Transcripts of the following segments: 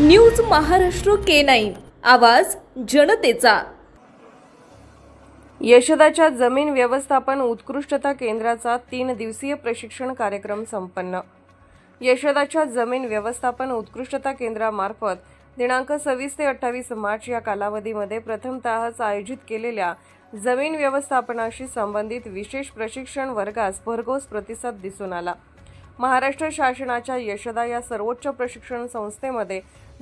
News Maharashtra K nine. आवाज जनतेचा. यशदाच्या जमीन व्यवस्थापन उत्कृष्टता केंद्राचा तीन दिवसीय प्रशिक्षण कार्यक्रम संपन्न. यशदाच्या जमीन व्यवस्थापन उत्कृष्टता केंद्रामार्फत दिनांक सव्वीस ते अठ्ठावीस मार्च या कालावधीमध्ये प्रथमतःच आयोजित केलेल्या जमीन व्यवस्थापनाशी संबंधित विशेष प्रशिक्षण वर्गास भरघोस प्रतिसाद दिसून आला. महाराष्ट्र शासनाच्या यशदा या सर्वोच्च प्रशिक्षण संस्थेमध्ये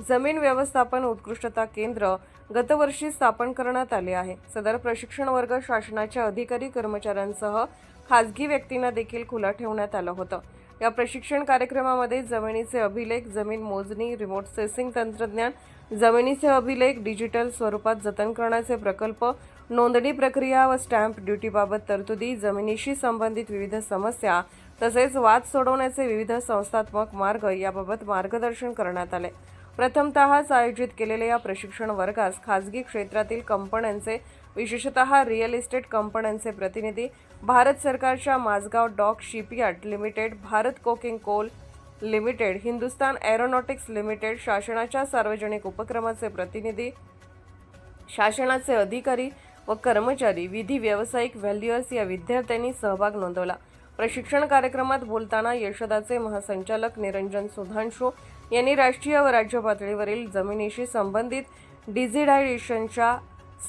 जमीन व्यवस्थापन उत्कृष्टता केंद्र गतवर्षी स्थापन करण्यात आले आहे. सदर प्रशिक्षण वर्ग शासनाच्या अधिकारी कर्मचाऱ्यांसह खाजगी व्यक्तींना देखील खुला ठेवण्यात आलं होतं. या प्रशिक्षण कार्यक्रमामध्ये जमिनीचे अभिलेख जमीन मोजणी रिमोट सेन्सिंग तंत्रज्ञान जमिनीचे अभिलेख डिजिटल स्वरूपात जतन करण्याचे प्रकल्प नोंदणी प्रक्रिया व स्टॅम्प ड्युटीबाबत तरतुदी जमिनीशी संबंधित विविध समस्या तसेच वाद सोडवण्याचे विविध संस्थात्मक मार्ग याबाबत मार्गदर्शन करण्यात आले. प्रथमतःच आयोजित केलेल्या या प्रशिक्षण वर्गास खाजगी क्षेत्रातील कंपन्यांचे विशेषतः रिअल इस्टेट कंपन्यांचे प्रतिनिधी भारत सरकारच्या Mazagon dock shipyard limited Bharat coking coal limited Hindustan aeronautics limited शासनाच्या सार्वजनिक उपक्रमाचे प्रतिनिधी शासनाचे अधिकारी व कर्मचारी विधी व्यावसायिक व्हॅल्युअर्स या विद्यार्थ्यांनी सहभाग नोंदवला. प्रशिक्षण कार्यक्रमात बोलताना यशदाचे महासंचालक निरंजन सुधांशू यांनी राष्ट्रीय व राज्य पातळीवरील जमिनीशी संबंधित डिझिडायझेशनच्या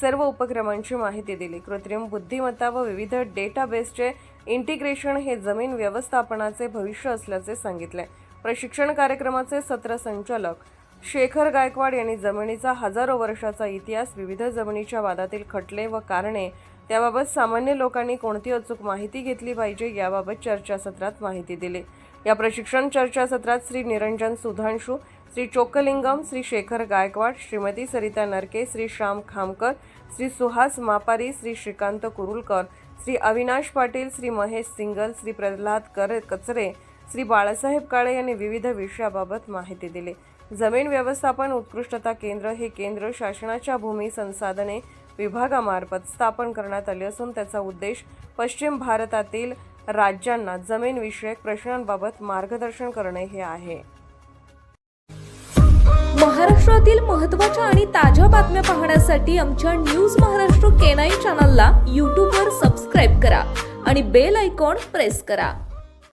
सर्व उपक्रमांची माहिती दिली. कृत्रिम बुद्धिमत्ता व विविध डेटाबेसचे इंटिग्रेशन हे जमीन व्यवस्थापनाचे भविष्य असल्याचे सांगितले. प्रशिक्षण कार्यक्रमाचे सत्र संचालक शेखर गायकवाड यांनी जमिनीचा हजारो वर्षाचा इतिहास विविध जमिनीच्या वादातील खटले व कारणे त्याबाबत सामान्य लोकांनी कोणती अचूक माहिती घेतली पाहिजे याबाबत चर्चासत्रात माहिती दिली. या प्रशिक्षण चर्चासत्रात श्री निरंजन सुधांशू श्री चोकलिंगम श्री शेखर गायकवाड श्रीमती सरिता नरके श्री श्याम खामकर श्री सुहास मापारी श्री श्रीकांत कुरुलकर श्री अविनाश पाटील श्री महेश सिंगल श्री प्रल्हाद कर कचरे श्री बाळासाहेब काळे यांनी विविध विषयाबाबत माहिती दिली. जमीन व्यवस्थापन उत्कृष्टता केंद्र हे केंद्र शासनाच्या भूमी संसाधने विभागामार्फत स्थापन करण्यात आले असून त्याचा उद्देश पश्चिम भारतातील राज्यांना जमीनविषयक प्रश्नांबाबत मार्गदर्शन करणे हे आहे. महाराष्ट्रातील महत्त्वाच्या आणि ताज्या बातम्या पाहण्यासाठी आमच्या न्यूज महाराष्ट्र केनाई चॅनलला यूट्यूबवर सबस्क्राईब करा आणि बेल आयकॉन प्रेस करा.